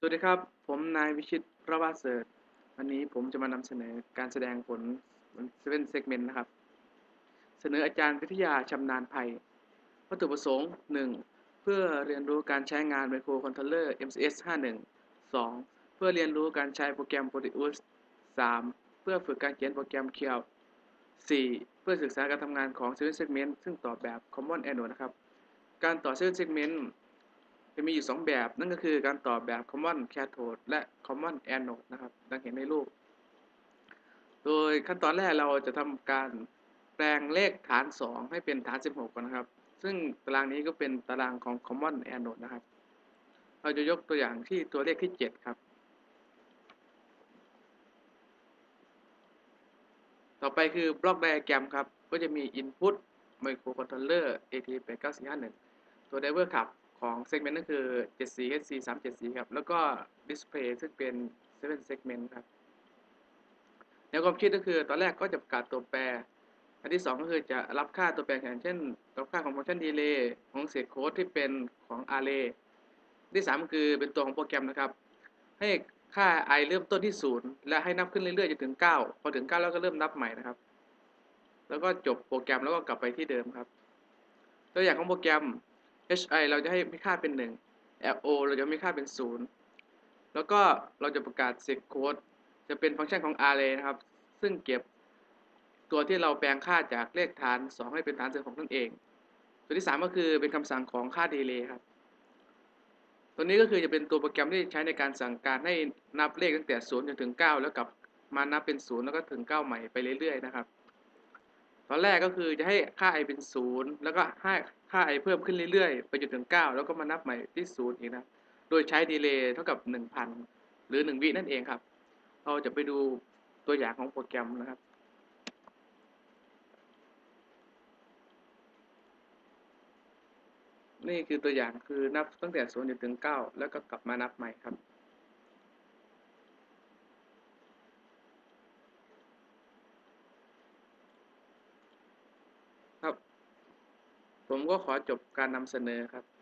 สวัสดีครับ ผมนายวิชิตประวาสเสริฐวันนี้ผมจะมานำเสนอการแสดงผลเซเว่นเซกเมนต์นะครับ เสนออาจารย์วิทยาชำนาญภัย วัตถุประสงค์ 1. เพื่อเรียนรู้การใช้งานไมโครคอนโทรลเลอร์ MCS 51 2. เพื่อเรียนรู้การใช้โปรแกรม Proteus 3. เพื่อฝึกการเขียนโปรแกรม q l 4. เพื่อศึกษาการทำงานของ Seven Segment ซึ่งต่อแบบ Common Anode นะครับ การต่อ Seven Segment จะมีอยู่ 2 แบบ นั่นก็คือการต่อแบบ Common Cathode และ Common Anode นะครับ ดังเห็นในรูป โดยขั้นตอนแรกเราจะทำการแปลงเลขฐาน 2 ให้เป็นฐาน 16 ก่อนนะครับ ซึ่งตารางนี้ก็เป็นตารางของ Common Anode นะครับ เราจะยกตัวอย่างที่ตัวเลขที่ 7 ครับ ต่อไปคือบล็อกไดอะแกรมครับ ก็จะมี Input Microcontroller AT89451 ตัว Driver ขับ ของ segment นั่นคือ 74HC 374ครับ แล้วก็ Display ซึ่งเป็น 7 segment ครับแนวความคิดก็คือตอนแรกก็จะประกาศตัวแปร อันที่ 2 ก็คือจะรับค่าตัวแปรอย่างเช่นรับค่าของ function delay ของเศษโค้ดที่เป็นของ array ที่3ก็คือเป็นตัวของโปรแกรมนะครับ ให้ค่า i เริ่มต้นที่ 0 และให้นับขึ้นเรื่อยๆจนถึง 9 พอถึง 9 แล้วก็เริ่มนับใหม่นะครับ แล้วก็จบโปรแกรมแล้วก็กลับไปที่เดิมครับ ตัวอย่างของโปรแกรม hi เราจะให้ค่าเป็น 1 lo เราจะให้ค่าเป็น 0 แล้วก็เราจะประกาศเซกโค้ดจะเป็นฟังก์ชันของ array นะครับ ซึ่งเก็บตัวที่เราแปลงค่าจากเลขฐาน 2 ให้เป็นฐาน16นั่นเอง ตัวที่ 3 ก็คือเป็นคำสั่งของค่า delay ครับ ตัวนี้ก็คือจะเป็นตัวโปรแกรมที่ใช้ในการสั่งการให้นับเลขตั้งแต่ 0 จนถึง 9 แล้วกลับมานับเป็น 0 แล้วก็ถึง 9 ใหม่ไปเรื่อยๆ นะครับ ตอนแรกก็คือจะให้ค่า i เป็น 0 แล้วก็ให้ค่า i เพิ่มขึ้นเรื่อยๆ ไปจนถึง 9 แล้วก็มานับใหม่ที่ 0 อีกนะ โดยใช้ดีเลย์เท่ากับ 1,000 หรือ 1 วินั่นเองครับ เราจะไปดูตัวอย่างของโปรแกรมนะครับนี่คือตัวอย่างคือนับตั้งแต่0จนถึง9แล้วก็กลับมานับใหม่ครับครับ ผมก็ขอจบการนำเสนอครับ